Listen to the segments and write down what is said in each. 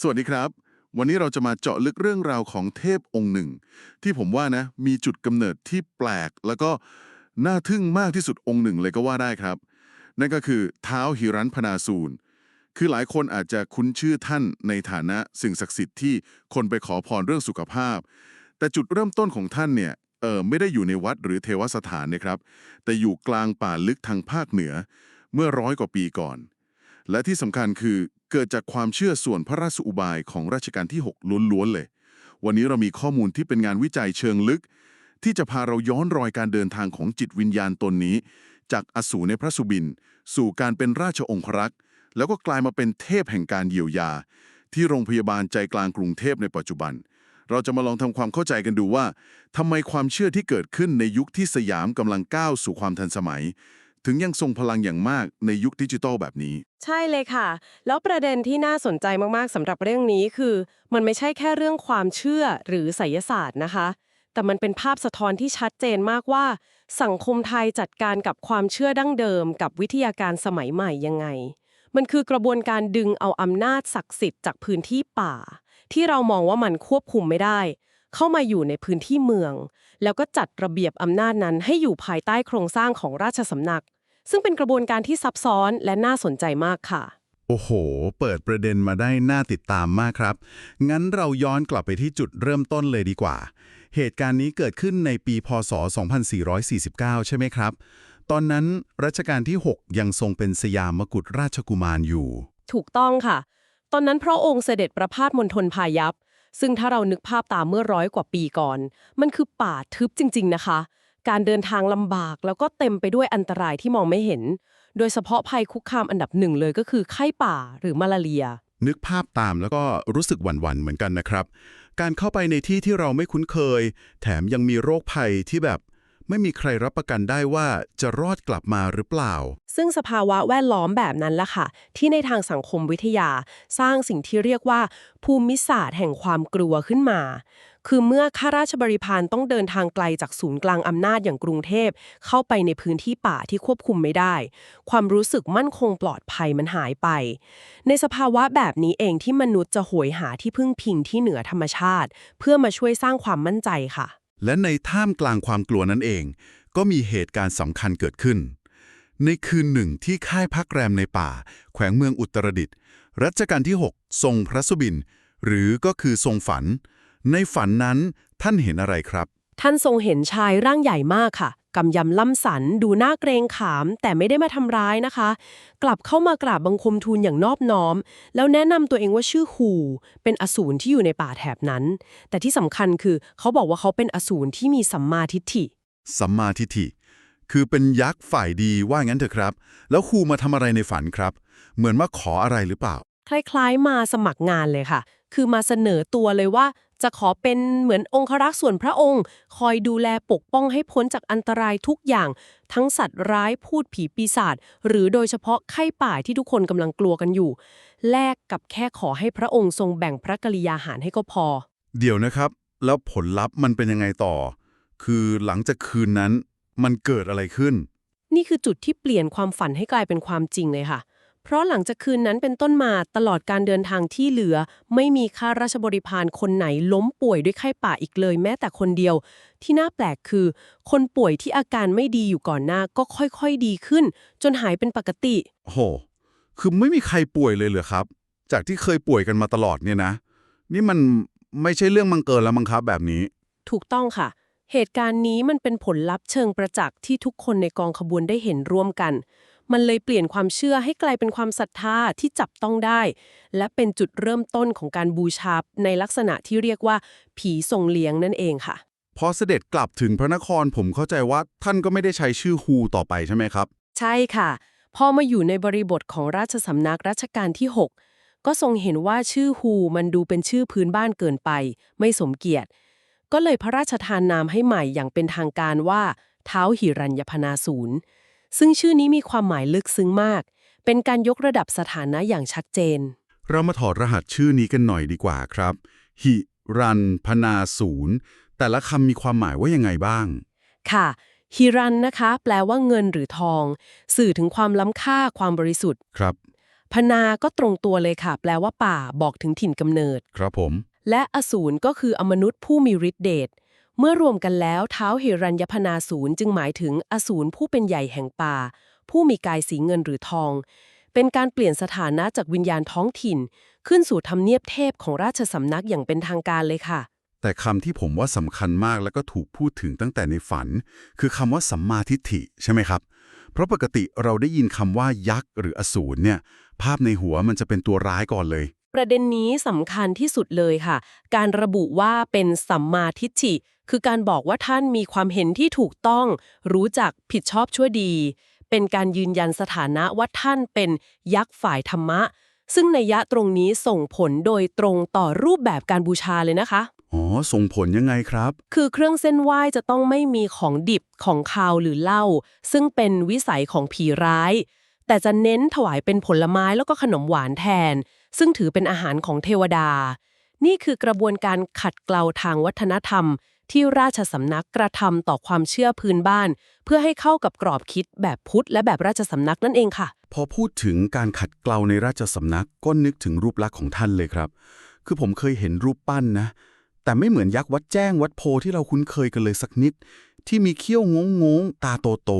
สวัสดีครับ วันนี้เราจะมาเจาะลึกเรื่องราวของเทพองค์หนึ่ง ที่ผมว่านะมีจุดกำเนิดที่แปลก แล้วก็น่าทึ่งมากที่สุดองค์หนึ่งเลยก็ว่าได้ครับ นั่นก็คือเท้าหิรันพนาสูรคือหลายคนอาจจะคุ้นชื่อท่านในฐานะสิ่งศักดิ์สิทธิ์ที่คนไปขอพรเรื่องสุขภาพ แต่จุดเริ่มต้นของท่านเนี่ยเออไม่ได้อยู่ในวัดหรือเทวสถานนะครับ แต่อยู่กลางป่าลึกทางภาคเหนือเมื่อร้อยกว่าปีก่อน และที่สำคัญคือ เกิดจากความเชื่อส่วนพระราชอุบายของรัชกาลที่ 6 ล้วนๆเลย วันนี้เรามีข้อมูลที่เป็นงานวิจัยเชิงลึก ที่จะพาเราย้อนรอยการเดินทางของจิตวิญญาณตนนี้ จากอสูรในพระสุบิน สู่การเป็นราชองครักษ์แล้วก็กลายมาเป็นเทพแห่งการเยียวยา ที่โรงพยาบาลใจกลางกรุงเทพในปัจจุบัน เราจะมาลองทำความเข้าใจกันดูว่าทำไมความเชื่อที่เกิดขึ้นในยุคที่สยามกำลังก้าวสู่ความทันสมัย ถึงยังทรงพลังอย่างมากในยุคดิจิทัลแบบนี้ ใช่เลยค่ะ แล้วประเด็นที่น่าสนใจมากๆสำหรับเรื่องนี้คือ มันไม่ใช่แค่เรื่องความเชื่อหรือไสยศาสตร์นะคะ แต่มันเป็นภาพสะท้อนที่ชัดเจนมากว่า สังคมไทยจัดการกับความเชื่อดั้งเดิม กับวิทยาการสมัยใหม่ยังไง มันคือกระบวนการดึงเอาอำนาจศักดิ์สิทธิ์จากพื้นที่ป่า ที่เรามองว่ามันควบคุมไม่ได้ เข้ามาอยู่ในพื้นที่เมืองแล้วก็จัดระเบียบอำนาจนั้นให้อยู่ภายใต้โครงสร้างของราชสำนัก ซึ่งเป็นกระบวนการที่ซับซ้อนและน่าสนใจมากค่ะ โอ้โห เปิดประเด็นมาได้น่าติดตามมากครับ งั้นเราย้อนกลับไปที่จุดเริ่มต้นเลยดีกว่า เหตุการณ์นี้เกิดขึ้นในปีพศ 2449 ใช่ไหมครับ ตอนนั้นรัชกาลที่ 6 ยังทรงเป็นสยามกุฎราชกุมารอยู่ ถูกต้องค่ะ ตอนนั้นพระองค์เสด็จประพาสมณฑลพายัพซึ่งถ้าเรานึกภาพตามเมื่อร้อยกว่าปีก่อน มันคือป่าทึบจริง ๆ นะคะ การเดินทางลำบากแล้วก็เต็มไปด้วยอันตรายที่มองไม่เห็น โดยเฉพาะภัยคุกคามอันดับหนึ่งเลยก็คือไข้ป่าหรือมาลาเรีย นึกภาพตามแล้วก็รู้สึกหวั่นๆเหมือนกันนะครับ การเข้าไปในที่ที่เราไม่คุ้นเคย แถมยังมีโรคภัยที่แบบ ไม่มีใครรับประกันได้ว่าจะรอดกลับมาหรือเปล่า ซึ่งสภาวะแวดล้อมแบบนั้นล่ะค่ะ ที่ในทางสังคมวิทยา สร้างสิ่งที่เรียกว่า ภูมิศาสตร์แห่งความกลัวขึ้นมา คือเมื่อข้าราชบริพารต้องเดินทางไกลจากศูนย์กลางอำนาจอย่างกรุงเทพ เข้าไปในพื้นที่ป่าที่ควบคุมไม่ได้ ความรู้สึกมั่นคงปลอดภัยมันหายไป ในสภาวะแบบนี้เองที่มนุษย์จะโหยหาที่พึ่งพิงที่เหนือธรรมชาติ เพื่อมาช่วยสร้างความมั่นใจค่ะ และในท่ามกลางความกลัวนั้นเอง ก็มีเหตุการณ์สำคัญเกิดขึ้น ในคืนหนึ่งที่ค่ายพักแรมในป่า แขวงเมืองอุตรดิตถ์รัชกาลที่ 6 ทรงพระสุบิน หรือก็คือทรงฝัน ในฝันนั้นท่านเห็นอะไรครับ ท่านทรงเห็นชายร่างใหญ่มากค่ะกำยำล่ำสัน ดูน่าเกรงขาม แต่ไม่ได้มาทำร้ายนะคะ กลับเข้ามากราบบังคมทูลอย่างนอบน้อม แล้วแนะนำตัวเองว่าชื่อฮูเป็นอสูรที่อยู่ในป่าแถบนั้น แต่ที่สำคัญคือเขาบอกว่าเขาเป็นอสูรที่มีสัมมาทิฏฐิ สัมมาทิฏฐิ คือเป็นยักษ์ฝ่ายดีว่างั้นเถอะครับ แล้วครูมาทำอะไรในฝันครับ เหมือนมาขออะไรหรือเปล่า คล้ายๆ มาสมัครงานเลยค่ะ คือมาเสนอตัวเลยว่า จะขอเป็นเหมือนองครักษ์ส่วนพระองค์ คอยดูแลปกป้องให้พ้นจากอันตรายทุกอย่าง ทั้งสัตว์ร้ายพูดผีปีศาจหรือโดยเฉพาะไข้ป่าที่ทุกคนกำลังกลัวกันอยู่ แลกกับแค่ขอให้พระองค์ทรงแบ่งพระกริยาหารให้ก็พอ เดี๋ยวนะครับ แล้วผลลัพธ์มันเป็นยังไงต่อ คือหลังจากคืนนั้นมันเกิดอะไรขึ้น นี่คือจุดที่เปลี่ยนความฝันให้กลายเป็นความจริงเลยค่ะ เพราะหลังจากคืนนั้นเป็นต้นมาตลอดการเดินทางที่เหลือ ไม่มีข้าราชบริพารคนไหนล้มป่วยด้วยไข้ป่าอีกเลย แม้แต่คนเดียว ที่น่าแปลกคือ คนป่วยที่อาการไม่ดีอยู่ก่อนหน้าก็ค่อยๆดีขึ้น จนหายเป็นปกติโหคือไม่มีใครป่วยเลยเหรอครับ จากที่เคยป่วยกันมาตลอดเนี่ยนะ นี่มันไม่ใช่เรื่องบังเกินแล้วมั้งครับแบบนี้ ถูกต้องค่ะ เหตุการณ์นี้มันเป็นผลลัพธ์เชิงประจักษ์ที่ทุกคนในกองขบวนได้เห็นร่วมกัน มันเลยเปลี่ยนความเชื่อให้กลายเป็นความศรัทธาที่จับต้องได้ และเป็นจุดเริ่มต้นของการบูชาในลักษณะที่เรียกว่า ผีทรงเลี้ยงนั่นเองค่ะ พอเสด็จกลับถึงพระนครผมเข้าใจว่าท่านก็ไม่ได้ใช้ชื่อฮูต่อไปใช่ไหมครับ ใช่ค่ะ พอมาอยู่ในบริบทของราชสำนักรัชกาลที่ 6 ก็ทรงเห็นว่าชื่อฮูมันดูเป็นชื่อพื้นบ้านเกินไป ไม่สมเกียรติ ก็เลยพระราชทานนามให้ใหม่อย่างเป็นทางการว่าเท้าหิรัญญพนาศูนย์ ซึ่งชื่อนี้มีความหมายลึกซึ้งมาก เป็นการยกระดับสถานะอย่างชัดเจน เรามาถอดรหัสชื่อนี้กันหน่อยดีกว่าครับ หิรันพนาศูนย์แต่ละคำมีความหมายว่ายังไงบ้าง ค่ะฮิรันนะคะ แปลว่าเงินหรือทอง สื่อถึงความล้ำค่าความบริสุทธิ์ ครับ พนาก็ตรงตัวเลยค่ะ แปลว่าป่าบอกถึงถิ่นกำเนิด ครับผม และอสูรก็คืออมนุษย์ผู้มีฤทธิเดช เมื่อรวมกันแล้วเท้าเฮรัญญพนาสูรจึงหมายถึงอสูรผู้เป็นใหญ่แห่งป่า ผู้มีกายสีเงินหรือทอง เป็นการเปลี่ยนสถานะจากวิญญาณท้องถิ่น ขึ้นสู่ทำเนียบเทพของราชสำนักอย่างเป็นทางการเลยค่ะ แต่คำที่ผมว่าสำคัญมากแล้วก็ถูกพูดถึงตั้งแต่ในฝัน คือคำว่าสัมมาทิฏฐิใช่ไหมครับ เพราะปกติเราได้ยินคำว่ายักษ์หรืออสูรเนี่ย ภาพในหัวมันจะเป็นตัวร้ายก่อนเลยประเด็นนี้สำคัญที่สุดเลยค่ะ การระบุว่าเป็นสัมมาทิฏฐิ คือการบอกว่าท่านมีความเห็นที่ถูกต้อง รู้จักผิดชอบชั่วดี เป็นการยืนยันสถานะว่าท่านเป็นยักษ์ฝ่ายธรรมะ ซึ่งในยยะตรงนี้ส่งผลโดยตรงต่อรูปแบบการบูชาเลยนะคะ อ๋อ ส่งผลยังไงครับ คือเครื่องเส้นไหว้จะต้องไม่มีของดิบของคาวหรือเหล้าซึ่งเป็นวิสัยของผีร้าย แต่จะเน้นถวายเป็นผลไม้แล้วก็ขนมหวานแทน ซึ่งถือเป็นอาหารของเทวดา นี่คือกระบวนการขัดเกลาทางวัฒนธรรม ที่ราชสำนักกระทำต่อความเชื่อพื้นบ้าน เพื่อให้เข้ากับกรอบคิดแบบพุทธและแบบราชสำนักนั่นเองค่ะ พอพูดถึงการขัดเกลาในราชสำนักก็นึกถึงรูปลักษณ์ของท่านเลยครับ คือผมเคยเห็นรูปปั้นนะ แต่ไม่เหมือนยักษ์วัดแจ้งวัดโพที่เราคุ้นเคยกันเลยสักนิด ที่มีเขี้ยวงงงตาโตโต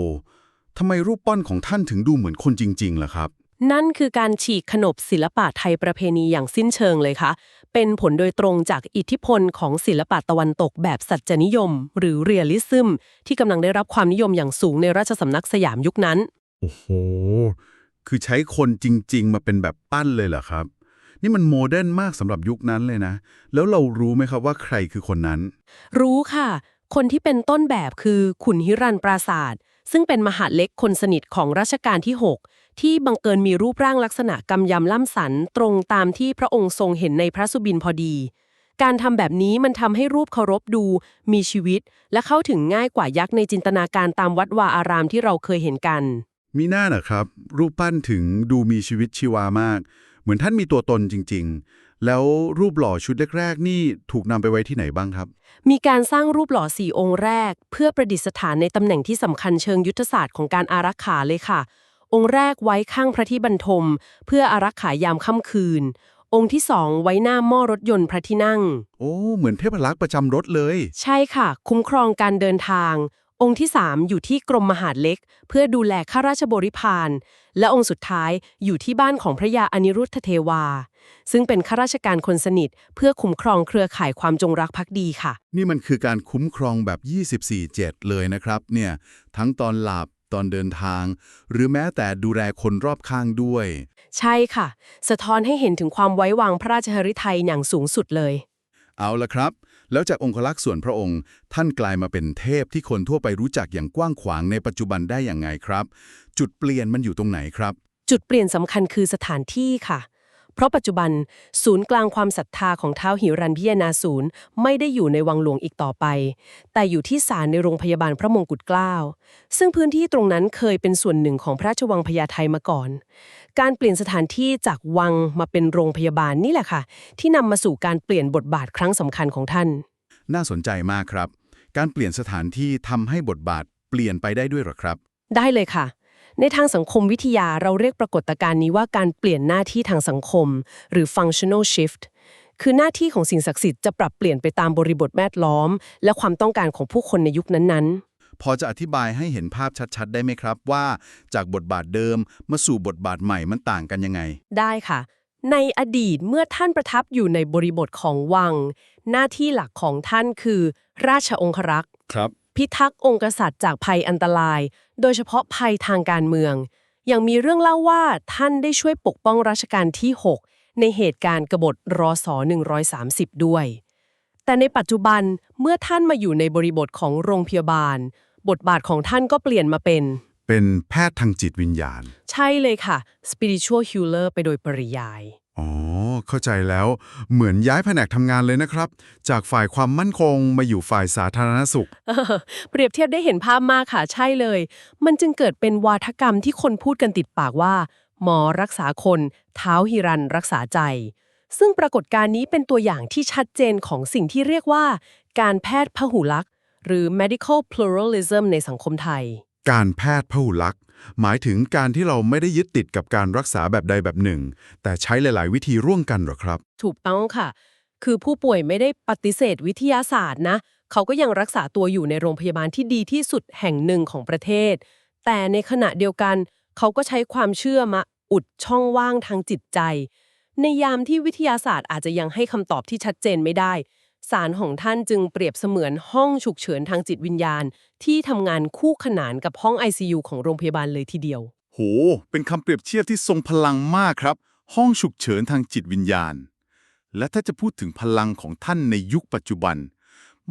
ทำไมรูปปั้นของท่านถึงดูเหมือนคนจริงๆล่ะครับ นั่นคือการฉีกขนบศิลปะไทยประเพณีอย่างสิ้นเชิงเลยค่ะ เป็นผลโดยตรงจากอิทธิพลของศิลปะตะวันตกแบบสัจจนิยม หรือเรียลลิซึม ที่กำลังได้รับความนิยมอย่างสูงในราชสำนักสยามยุคนั้น โอ้โห คือใช้คนจริง ๆ มาเป็นแบบปั้นเลยเหรอครับ นี่มันโมเดิร์นมากสำหรับยุคนั้นเลยนะ แล้วเรารู้ไหมครับว่าใครคือคนนั้น รู้ค่ะ คนที่เป็นต้นแบบคือขุนฮิรันปราศาสตร์ ซึ่งเป็นมหาเล็กคนสนิทของรัชกาลที่ 6 ที่บังเกิญมีรูปร่างลักษณะกำยำล่ำสันตรงตามที่พระองค์ทรงเห็นในพระสุบินพอดี การทำแบบนี้มันทำให้รูปเคารพดู มีชีวิต และเข้าถึงง่ายกว่ายักษ์ในจินตนาการตามวัดวาอารามที่เราเคยเห็นกัน มีหน้าเหรอครับ รูปปั้นถึงดูมีชีวิตชีวามาก เหมือนท่านมีตัวตนจริง ๆ แล้วรูปหล่อชุดแรกๆนี่ถูกนำไปไว้ที่ไหนบ้างครับ มีการสร้างรูปหล่อสี่องค์แรก เพื่อประดิษฐานในตำแหน่งที่สำคัญเชิงยุทธศาสตร์ของการอารักขาเลยค่ะ องค์แรกไว้ข้างพระที่บรรทม เพื่ออารักขายามค่ำคืน องค์ที่สองไว้หน้าหม้อรถยนต์พระที่นั่ง โอ้ เหมือนเทพลักษณ์ประจำรถเลย ใช่ค่ะ คุ้มครองการเดินทาง องค์ที่ 3 อยู่ที่กรมมหาดเล็ก เพื่อดูแลข้าราชบริพารและองค์สุดท้ายอยู่ที่บ้านของพระยาอนิรุทธเทวา ซึ่งเป็นข้าราชการคนสนิท เพื่อคุ้มครองเครือข่ายความจงรักภักดีค่ะ นี่มันคือการคุ้มครองแบบ 24-7 เลยนะครับเนี่ยทั้งตอนหลับตอนเดินทาง หรือแม้แต่ดูแลคนรอบข้างด้วย ใช่ค่ะ สะท้อนให้เห็นถึงความไว้วางพระราชหฤทัยอย่างสูงสุดเลย เอาละครับ แล้วจากองคลักษ์ส่วนพระองค์ ท่านกลายมาเป็นเทพที่คนทั่วไปรู้จักอย่างกว้างขวางในปัจจุบันได้อย่างไงครับ จุดเปลี่ยนมันอยู่ตรงไหนครับ จุดเปลี่ยนสำคัญคือสถานที่ค่ะ เพราะปัจจุบันศูนย์กลางความศรัทธาของท้าวหิรันพิยานาศูนย์ไม่ได้อยู่ในวังหลวงอีกต่อไป แต่อยู่ที่ศาลในโรงพยาบาลพระมงกุฎเกล้า ซึ่งพื้นที่ตรงนั้นเคยเป็นส่วนหนึ่งของพระราชวังพญาไทมาก่อน การเปลี่ยนสถานที่จากวังมาเป็นโรงพยาบาลนี่แหละค่ะ ที่นำมาสู่การเปลี่ยนบทบาทครั้งสำคัญของท่าน น่าสนใจมากครับ การเปลี่ยนสถานที่ทำให้บทบาทเปลี่ยนไปได้ด้วยเหรอครับ ได้เลยค่ะ ในทางสังคมวิทยาเราเรียกปรากฏการณ์นี้ว่าการเปลี่ยนหน้าที่ทางสังคม หรือ functional shift คือหน้าที่ของสิ่งศักดิ์สิทธิ์จะปรับเปลี่ยนไปตามบริบทแวดล้อม และความต้องการของผู้คนในยุคนั้นๆพอจะอธิบายให้เห็นภาพชัดๆ ได้ไหมครับว่า จากบทบาทเดิมมาสู่บทบาทใหม่มันต่างกันยังไง ได้ค่ะ ในอดีตเมื่อท่านประทับอยู่ในบริบทของวัง หน้าที่หลักของท่านคือ ราชองครักษ์ครับ พิทักษ์องค์กษัตริย์จากภัยอันตราย โดยเฉพาะภัยทางการเมือง ยังมีเรื่องเล่าว่าท่านได้ช่วยปกป้องรัชกาลที่ 6 ในเหตุการณ์กบฏรอส130 ด้วย แต่ในปัจจุบันเมื่อท่านมาอยู่ในบริบทของโรงพยาบาล บทบาทของท่านก็เปลี่ยนมาเป็น เป็นแพทย์ทางจิตวิญญาณ ใช่เลยค่ะ spiritual healer ไปโดยปริยาย อ๋อ เข้าใจแล้วเหมือนย้ายแผนกทำงานเลยนะครับ จากฝ่ายความมั่นคงมาอยู่ฝ่ายสาธารณสุข เออเปรียบเทียบได้เห็นภาพมากค่ะใช่เลย มันจึงเกิดเป็นวาทกรรมที่คนพูดกันติดปากว่า หมอรักษาคนเท้าฮิรันรักษาใจ ซึ่งปรากฏการณ์นี้เป็นตัวอย่างที่ชัดเจนของสิ่งที่เรียกว่า การแพทย์พหุลักษณ์หรือ medical pluralism ในสังคมไทย การแพทย์พหุลักษณ์ หมายถึงการที่เราไม่ได้ยึดติดกับการรักษาแบบใดแบบหนึ่ง แต่ใช้หลาย ๆ วิธีร่วมกันหรอครับ ถูกต้องค่ะ คือผู้ป่วยไม่ได้ปฏิเสธวิทยาศาสตร์นะ เขาก็ยังรักษาตัวอยู่ในโรงพยาบาลที่ดีที่สุดแห่งหนึ่งของประเทศ แต่ในขณะเดียวกัน เขาก็ใช้ความเชื่อมาอุดช่องว่างทางจิตใจ ในยามที่วิทยาศาสตร์อาจจะยังให้คำตอบที่ชัดเจนไม่ได้ สารของท่านจึงเปรียบเสมือนห้องฉุกเฉินทางจิตวิญญาณ ที่ทำงานคู่ขนานกับห้อง ICU ของโรงพยาบาลเลยทีเดียว โห เป็นคำเปรียบเทียบที่ทรงพลังมากครับ ห้องฉุกเฉินทางจิตวิญญาณ และถ้าจะพูดถึงพลังของท่านในยุคปัจจุบัน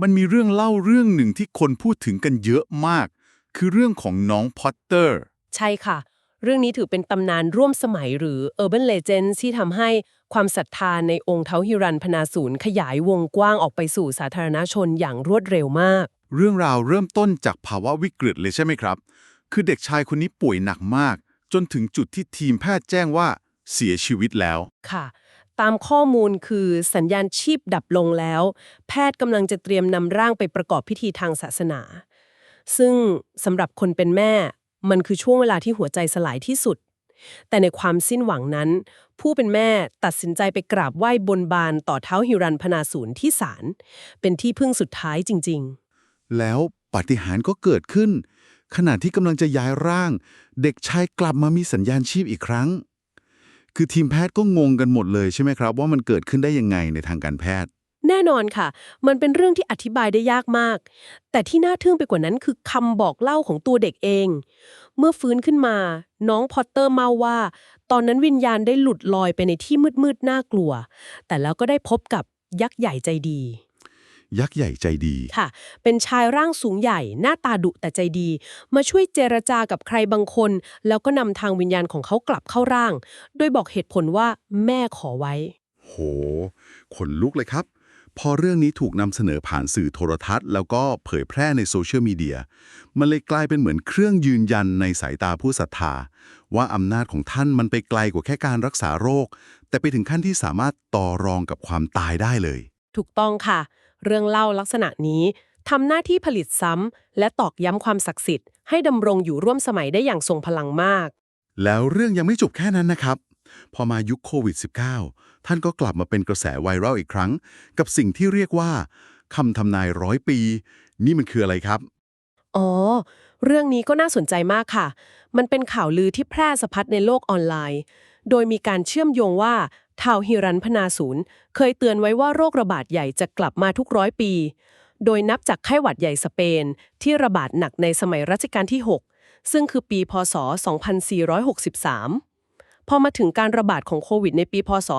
มันมีเรื่องเล่าเรื่องหนึ่งที่คนพูดถึงกันเยอะมาก คือเรื่องของน้องพอตเตอร์ ใช่ค่ะ เรื่องนี้ถือเป็นตำนานร่วมสมัยหรือ Urban Legends ที่ทำให้ความศรัทธาในองค์เท้าฮิรันพนาศูนย์ขยายวงกว้างออกไปสู่สาธารณชนอย่างรวดเร็วมาก เรื่องราวเริ่มต้นจากภาวะวิกฤตเลยใช่ไหมครับ คือเด็กชายคนนี้ป่วยหนักมาก จนถึงจุดที่ทีมแพทย์แจ้งว่าเสียชีวิตแล้ว ค่ะ ตามข้อมูลคือสัญญาณชีพดับลงแล้ว แพทย์กำลังจะเตรียมนำร่างไปประกอบพิธีทางศาสนา ซึ่งสำหรับคนเป็นแม่ มันคือช่วงเวลาที่หัวใจสลายที่สุด แต่ในความสิ้นหวังนั้น ผู้เป็นแม่ตัดสินใจไปกราบไหว้บนบานต่อเท้าฮิรันพนาศูนย์ที่ศาลเป็นที่พึ่งสุดท้ายจริง ๆ แล้วปาฏิหาริย์ก็เกิดขึ้น ขณะที่กำลังจะย้ายร่าง เด็กชายกลับมามีสัญญาณชีพอีกครั้ง คือทีมแพทย์ก็งงกันหมดเลยใช่ไหมครับ ว่ามันเกิดขึ้นได้ยังไงในทางการแพทย์ แน่นอนค่ะ มันเป็นเรื่องที่อธิบายได้ยากมาก แต่ที่น่าทึ่งไปกว่านั้นคือคำบอกเล่าของตัวเด็กเอง เมื่อฟื้นขึ้นมา น้องพอตเตอร์เมาว่า ตอนนั้นวิญญาณได้หลุดลอยไปในที่มืดๆน่ากลัว แต่แล้วก็ได้พบกับยักษ์ใหญ่ใจดี ยักษ์ใหญ่ใจดีค่ะ เป็นชายร่างสูงใหญ่ หน้าตาดุแต่ใจดี มาช่วยเจรจากับใครบางคน แล้วก็นำทางวิญญาณของเขากลับเข้าร่าง โดยบอกเหตุผลว่าแม่ขอไว้ โห ขนลุกเลยครับ พอเรื่องนี้ถูกนำเสนอผ่านสื่อโทรทัศน์ แล้วก็เผยแพร่ในโซเชียลมีเดีย มันเลยกลายเป็นเหมือนเครื่องยืนยันในสายตาผู้ศรัทธา ว่าอำนาจของท่านมันไปไกลกว่าแค่การรักษาโรค แต่ไปถึงขั้นที่สามารถต่อรองกับความตายได้เลย ถูกต้องค่ะ เรื่องเล่าลักษณะนี้ทำหน้าที่ผลิตซ้ำและตอกย้ำความศักดิ์สิทธิ์ให้ดำรงอยู่ร่วมสมัยได้อย่างทรงพลังมาก แล้วเรื่องยังไม่จบแค่นั้นนะครับ พอมายุคโควิด -19 ท่านก็กลับมาเป็นกระแสไวรัลอีกครั้ง กับสิ่งที่เรียกว่าคำทำนายร้อยปี นี่มันคืออะไรครับ อ๋อ เรื่องนี้ก็น่าสนใจมากค่ะ มันเป็นข่าวลือที่แพร่สะพัดในโลกออนไลน์ โดยมีการเชื่อมโยงว่าท้าวฮิรันพนาศูนย์เคยเตือนไว้ว่าโรคระบาดใหญ่จะกลับมาทุกร้อยปี โดยนับจากไข้หวัดใหญ่สเปน ที่ระบาดหนักในสมัยรัชกาลที่ 6 ซึ่งคือปีพศ 2463 พอมาถึงการระบาดของโควิดในปีพศ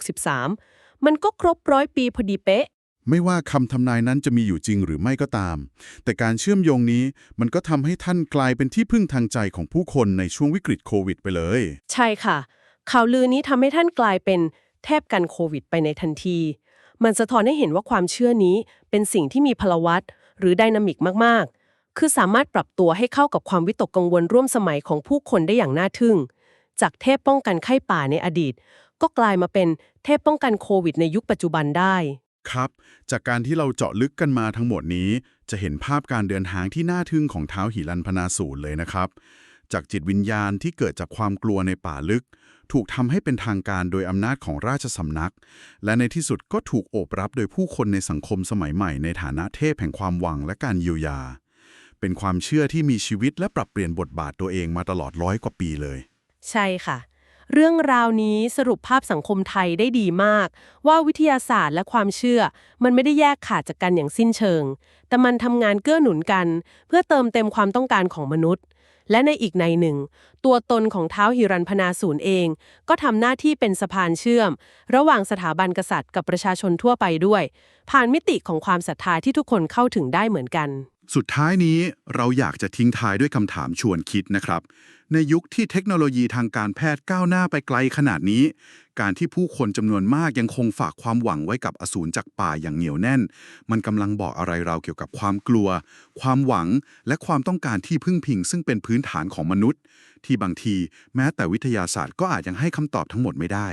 2563 มันก็ครบร้อยปีพอดีเป๊ะ ไม่ว่าคำทำนายนั้นจะมีอยู่จริงหรือไม่ก็ตาม แต่การเชื่อมโยงนี้มันก็ทำให้ท่านกลายเป็นที่พึ่งทางใจของผู้คนในช่วงวิกฤตโควิดไปเลย ใช่ค่ะ ข่าวลือนี้ทำให้ท่านกลายเป็นแทบกันโควิดไปในทันที มันสะท้อนให้เห็นว่าความเชื่อนี้เป็นสิ่งที่มีพลวัตหรือไดนามิกมาก ๆ คือสามารถปรับตัวให้เข้ากับความวิตกกังวลร่วมสมัยของผู้คนได้อย่างน่าทึ่ง จากเทพป้องกันไข้ป่าในอดีต ก็กลายมาเป็นเทพป้องกันโควิดในยุคปัจจุบันได้ ครับ จากการที่เราเจาะลึกกันมาทั้งหมดนี้ จะเห็นภาพการเดินทางที่น่าทึ่งของเท้าหิรันพนาสูรเลยนะครับ จากจิตวิญญาณที่เกิดจากความกลัวในป่าลึก ถูกทำให้เป็นทางการโดยอำนาจของราชสำนัก และในที่สุดก็ถูกโอบรับโดยผู้คนในสังคมสมัยใหม่ในฐานะเทพแห่งความหวังและการเยียวยาเป็นความเชื่อที่มีชีวิตและปรับเปลี่ยนบทบาทตัวเองมาตลอดร้อยกว่าปีเลย ใช่ค่ะ เรื่องราวนี้สรุปภาพสังคมไทยได้ดีมาก ว่าวิทยาศาสตร์และความเชื่อ มันไม่ได้แยกขาดจากกันอย่างสิ้นเชิง แต่มันทำงานเกื้อหนุนกัน เพื่อเติมเต็มความต้องการของมนุษย์ และในอีกในหนึ่ง ตัวตนของเท้าหิรันพนาศูนย์เอง ก็ทำหน้าที่เป็นสะพานเชื่อม ระหว่างสถาบันกษัตริย์กับประชาชนทั่วไปด้วย ผ่านมิติของความศรัทธาที่ทุกคนเข้าถึงได้เหมือนกัน สุดท้ายนี้เราอยากจะทิ้งท้ายด้วยคำถามชวนคิดนะครับ ในยุคที่เทคโนโลยีทางการแพทย์ก้าวหน้าไปไกลขนาดนี้ การที่ผู้คนจำนวนมากยังคงฝากความหวังไว้กับอสูรจากป่าอย่างเหนียวแน่น มันกำลังบอกอะไรเราเกี่ยวกับความกลัว ความหวัง และความต้องการที่พึ่งพิง ซึ่งเป็นพื้นฐานของมนุษย์ ที่บางทีแม้แต่วิทยาศาสตร์ก็อาจยังให้คำตอบทั้งหมดไม่ได้